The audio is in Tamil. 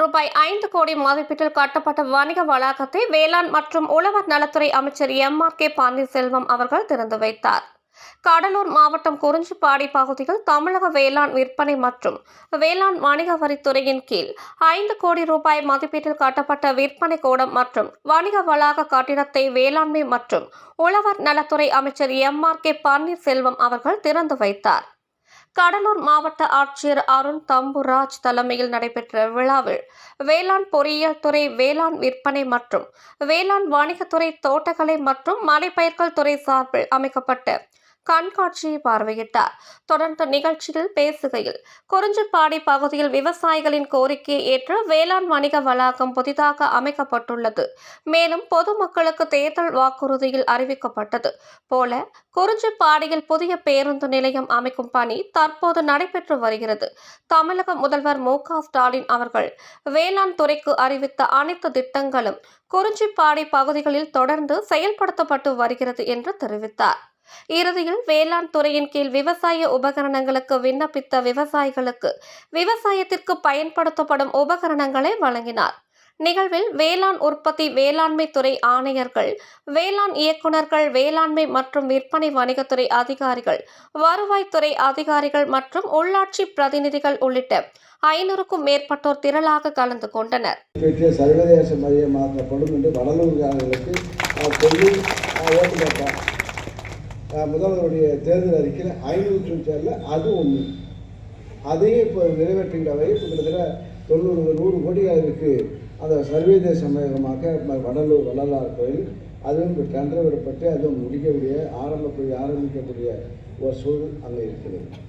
ரூபாய் ஐந்து கோடி மதிப்பீட்டில் கட்டப்பட்ட வணிக வளாகத்தை வேளாண் மற்றும் உழவர் நலத்துறை அமைச்சர் எம் ஆர் கே பன்னீர்செல்வம் அவர்கள் திறந்து வைத்தார். கடலூர் மாவட்டம் குறிஞ்சிப்பாடி பகுதியில் தமிழக வேளாண் விற்பனை மற்றும் வேளாண் வணிக வரித்துறையின் கீழ் ஐந்து கோடி ரூபாய் மதிப்பீட்டில் கட்டப்பட்ட விற்பனை கூடம் மற்றும் வணிக வளாக கட்டிடத்தை வேளாண்மை மற்றும் உழவர் நலத்துறை அமைச்சர் எம் ஆர் கே பன்னீர்செல்வம் அவர்கள் திறந்து வைத்தார். கடலூர் மாவட்ட ஆட்சியர் அருண் தம்புராஜ் தலைமையில் நடைபெற்ற விழாவில் வேளாண் பொறியியல் துறை வேளாண் விற்பனை மற்றும் வேளாண் வணிகத்துறை தோட்டக்கலை மற்றும் மலைப்பயிர்கள் துறை சார்பில் அமைக்கப்பட்ட கண்காட்சியை பார்வையிட்டார். தொடர்ந்து நிகழ்ச்சியில் பேசுகையில் குறிஞ்சிப்பாடி பகுதியில் விவசாயிகளின் கோரிக்கையை ஏற்று வேளாண் வணிக வளாகம் புதிதாக அமைக்கப்பட்டுள்ளது. மேலும் பொதுமக்களுக்கு தேர்தல் வாக்குறுதியில் அறிவிக்கப்பட்டது. போல குறிஞ்சிப்பாடியில் புதிய பேருந்து நிலையம் அமைக்கும் பணி தற்போது நடைபெற்று வருகிறது. தமிழக முதல்வர் மு. ஸ்டாலின் அவர்கள் வேளாண் துறைக்கு அறிவித்த அனைத்து திட்டங்களும் குறிஞ்சிப்பாடி பகுதிகளில் தொடர்ந்து செயல்படுத்தப்பட்டு வருகிறது என்று தெரிவித்தார். இறுதியில் வேளாண் துறையின் கீழ் விவசாய உபகரணங்களுக்கு விண்ணப்பித்த விவசாயிகளுக்கு விவசாயத்திற்கு பயன்படுத்தப்படும் உபகரணங்களை வழங்கினார். நிகழ்வில் வேளாண் உற்பத்தி வேளாண்மை துறை ஆணையர்கள் வேளாண் இயக்குநர்கள் வேளாண்மை மற்றும் விற்பனை வணிகத்துறை அதிகாரிகள் வருவாய்த்துறை அதிகாரிகள் மற்றும் உள்ளாட்சி பிரதிநிதிகள் உள்ளிட்ட ஐநூறுக்கும் மேற்பட்டோர் திரளாக கலந்து கொண்டனர். சர்வதேச மையமாக்கப்படும் என்று வடலூர்காரர்களுக்கு முதல்வருடைய தேர்தல் அறிக்கையில் ஐநூற்றி சேரில் அது ஒன்று. அதையும் இப்போ நிறைவேற்றுகிற வகையில் கிட்டத்தட்ட தொண்ணூறு நூறு கோடி அளவுக்கு அந்த சர்வதேச மையமாக வடலூர் வள்ளலார் கோயில் அதுவும் இப்போ டெண்டர் விடப்பட்டு அதுவும் முடிக்கக்கூடிய ஆரம்பக்கூடிய ஆரம்பிக்கக்கூடிய ஒரு சூழல் அங்கே இருக்கிறது.